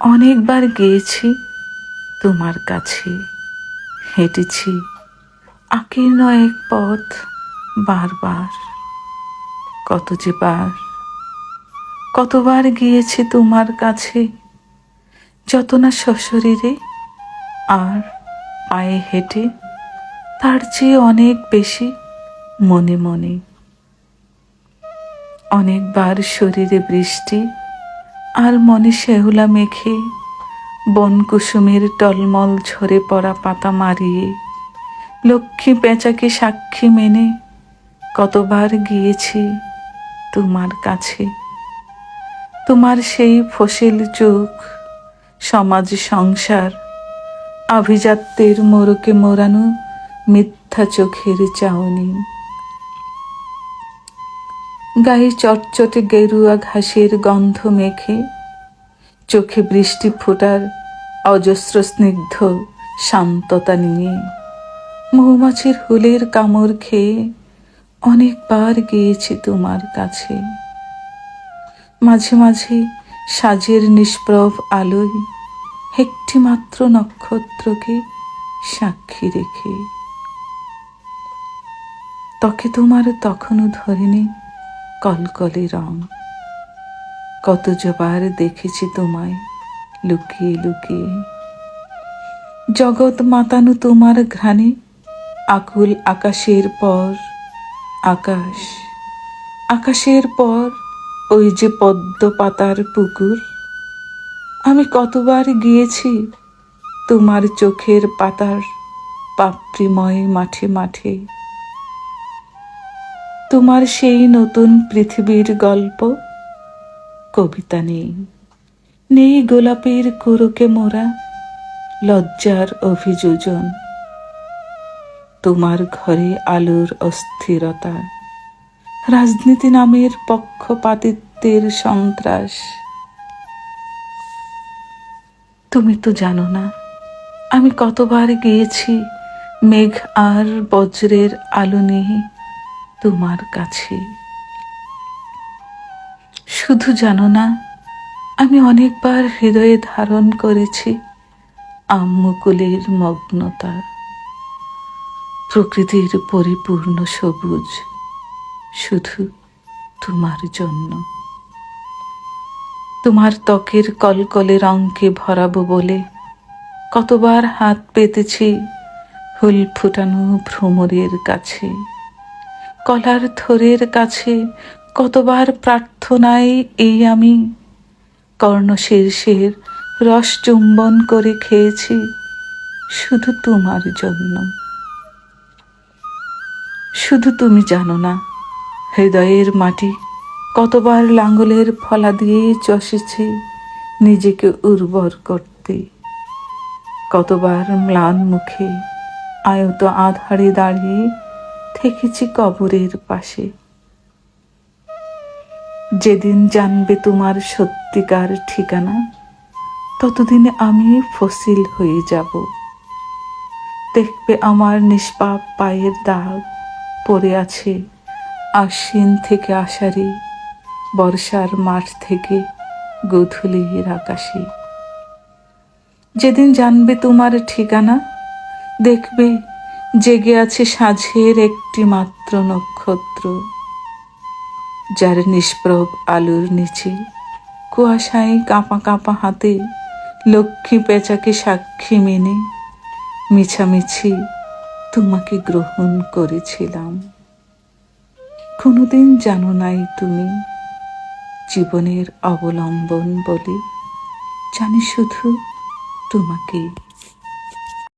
অনেকবার গিয়েছি তোমার কাছে। হেঁটেছি আকীর্ণ এক পথ বারবার। কত যে বার, কতবার গিয়েছি তোমার কাছে, যত না সশরীরে আর পায়ে হেঁটে, তার চেয়ে অনেক বেশি মনে মনে। অনেকবার শরীরে বৃষ্টি আর মনে শেহুলা মেখে বন কুসুমের টলমল ঝরে পড়া পাতা মারিয়ে, লক্ষ্মী পেঁচাকে সাক্ষী মেনে কতবার গিয়েছি তোমার কাছে। তোমার সেই ফসিল চোখ সমাজ সংসার, আভিজাত্যের মোরকে মোড়ানো মিথ্যা চোখের চাউনি। গায়ে চটচটে গেরুয়া ঘাসের গন্ধ মেখে, চোখে বৃষ্টি ফোটার অজস্র স্নিগ্ধ শান্ততা নিয়ে, মৌমাছির হুলের কামড় খেয়ে অনেকবার গিয়েছি তোমার কাছে। মাঝে মাঝে সাজের নিষ্প্রভ আলোয় একটি মাত্র নক্ষত্রকে সাক্ষী রেখে তকে তোমার তখনও ধরেনি কলকলে রং। কত জবার দেখেছি তোমায় লুকিয়ে লুকিয়ে। জগৎ মাতানো তোমার ঘ্রাণে আকুল আকাশের পর আকাশ। আকাশের পর ওই যে পদ্ম পাতার পুকুর। আমি কতবার গিয়েছি তোমার চোখের পাতার পাপড়িময় মাঠে মাঠে। তোমার সেই নতুন পৃথিবীর গল্প? কবিতা নেই। নেই গোলাপের কুরুকে মোরা, লজ্জার অভিযোজন। তোমার ঘরে আলোর অস্থিরতা, রাজনীতি নামের পক্ষপাতিত্বের সন্ত্রাস। তুমি তো জানো না, আমি কতবার গিয়েছি, মেঘ আর বজ্রের আলো নিয়ে। তোমার কাছে। শুধু জানো না, আমি অনেকবার হৃদয়ে ধারণ করেছি আম্মকুলের মগ্নতা। প্রকৃতির পরিপূর্ণ সবুজ, শুধু তোমার জন্য। তোমার ত্বকের কলকলে রঙকে ভরাবো বলে কতবার হাত পেতেছি হুল ফুটানো ভ্রমরের কাছে। কলার থরের কাছে কতবার প্রার্থনায় এই আমি। কর্ণশীর্ষের রস চুম্বন করে খেয়েছি শুধু তোমার জন্য। শুধু তুমি জানো না, হৃদয়ের মাটি কতবার লাঙ্গলের ফলা দিয়ে চষেছি নিজেকে উর্বর করতে। কতবার ম্লান মুখে আয়ত আধারে দাঁড়িয়ে থেকেছি কবরের পাশে। যেদিন জানবে তোমার সত্যিকার ঠিকানা, ততদিনে আমি ফসিল হয়ে যাব। দেখবে আমার নিষ্পাপ পায়ের দাগ পড়ে আছে আশ্বিন থেকে আষাঢ়ে, বর্ষার মাঠ থেকে গধূলির আকাশে। যেদিন জানবে তোমার ঠিকানা, দেখবে জেগে আছে সাঁঝের একটি মাত্র নক্ষত্র, যার নিষ্প্রভ আলোর নিচে কুয়াশায় কাঁপা কাঁপা হাতে লক্ষ্মী পেঁচাকে সাক্ষী মেনে মিছামিছি তোমাকে গ্রহণ করেছিলাম। কোনোদিন জানো নাই তুমি জীবনের অবলম্বন বলে। জানি শুধু তোমাকে